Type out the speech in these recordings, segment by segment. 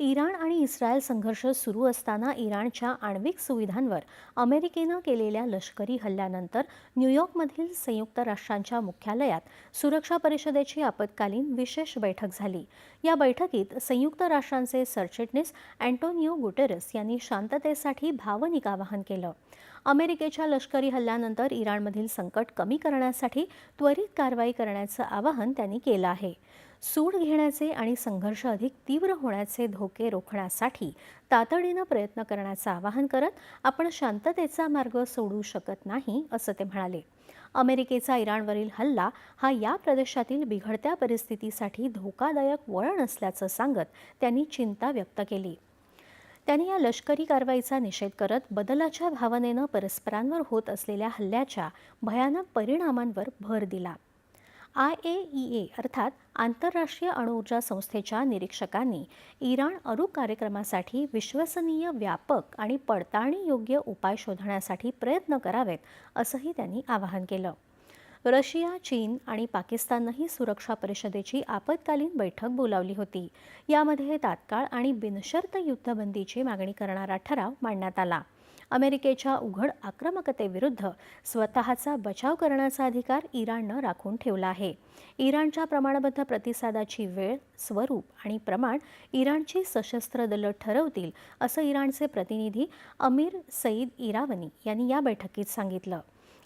Iran आणि Israel संघर्ष सुरू असताना इराणच्या आण्विक सुविधांवर अमेरिकेनं केलेल्या लष्करी हल्ल्यानंतर न्यूयॉर्कमधील संयुक्त राष्ट्रांच्या मुख्यालयात सुरक्षा परिषदेची आपत्कालीन विशेष बैठक झाली. या बैठकीत संयुक्त राष्ट्रांचे सरचिटणीस अँटोनिओ गुटेरस यांनी शांततेसाठी भावनिक आवाहन केलं. अमेरिकेच्या लष्करी हल्ल्यानंतर इराणमधील संकट कमी करण्यासाठी त्वरित कारवाई करण्याचं आवाहन त्यांनी केलं आहे. सूड घेण्याचे आणि संघर्ष अधिक तीव्र होण्याचे धोके रोखण्यासाठी तातडीनं प्रयत्न करण्याचं आवाहन करत आपण शांततेचा मार्ग सोडू शकत नाही असं ते म्हणाले. अमेरिकेचा इराणवरील हल्ला हा या प्रदेशातील बिघडत्या परिस्थितीसाठी धोकादायक वळण असल्याचं सांगत त्यांनी चिंता व्यक्त केली. त्यांनी या लष्करी कारवाईचा निषेध करत बदलाच्या भावनेनं परस्परांवर होत असलेल्या हल्ल्याच्या भयानक परिणामांवर भर दिला. आय ए ई ए अर्थात आंतरराष्ट्रीय अणुऊर्जा संस्थेच्या निरीक्षकांनी इराण अणु कार्यक्रमासाठी विश्वसनीय व्यापक आणि पडताळणीयोग्य उपाय शोधण्यासाठी प्रयत्न करावेत असंही त्यांनी आवाहन केलं. रशिया चीन आणि पाकिस्ताननंही सुरक्षा परिषदेची आपत्कालीन बैठक बोलावली होती. यामध्ये तात्काळ आणि बिनशर्त युद्धबंदीची मागणी करणारा ठराव मांडण्यात आला. अमेरिकेच्या उघड आक्रमकतेविरुद्ध स्वतःचा बचाव करण्याचा अधिकार इराणनं राखून ठेवला आहे. इराणच्या प्रमाणबद्ध प्रतिसादाची वेळ स्वरूप आणि प्रमाण इराणची सशस्त्र दलं ठरवतील असं इराणचे प्रतिनिधी अमीर सईद इरावनी यांनी या बैठकीत सांगितलं.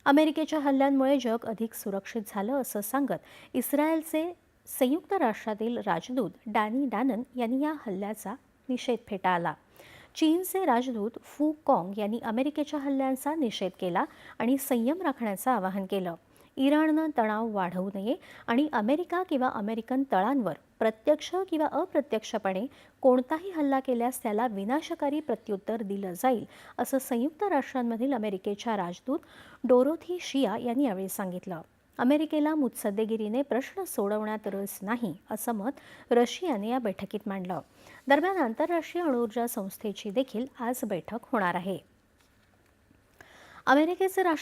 अमेरिकेच्या हल्ल्यांमुळे जग अधिक सुरक्षित झालं असं सांगत इस्रायलचे संयुक्त राष्ट्रातील राजदूत डॅनी डॅनन यांनी या हल्ल्याचा निषेध फेटाळला. चीनचे राजदूत फू कॉंग यांनी अमेरिकेच्या हल्ल्यांचा निषेध केला आणि संयम राखण्याचं आवाहन केलं. इराणनं तणाव वाढवू नये आणि अमेरिका किंवा अमेरिकन तळांवर प्रत्यक्ष किंवा अप्रत्यक्षपणे कोणताही हल्ला केल्यास त्याला विनाशकारी प्रत्युत्तर दिलं जाईल असं संयुक्त राष्ट्रांमधील अमेरिकेच्या राजदूत डोरोथी शिया यांनी यावेळी सांगितलं. अमेरिकेला मुत्सद्देगिरीने प्रश्न सोडवण्यात रस नाही असं मत रशियाने या बैठकीत मांडलं. दरम्यान आंतरराष्ट्रीय अणुऊर्जा संस्थेची देखील आज बैठक होणार आहे. अमेरिकेचे राष्ट्र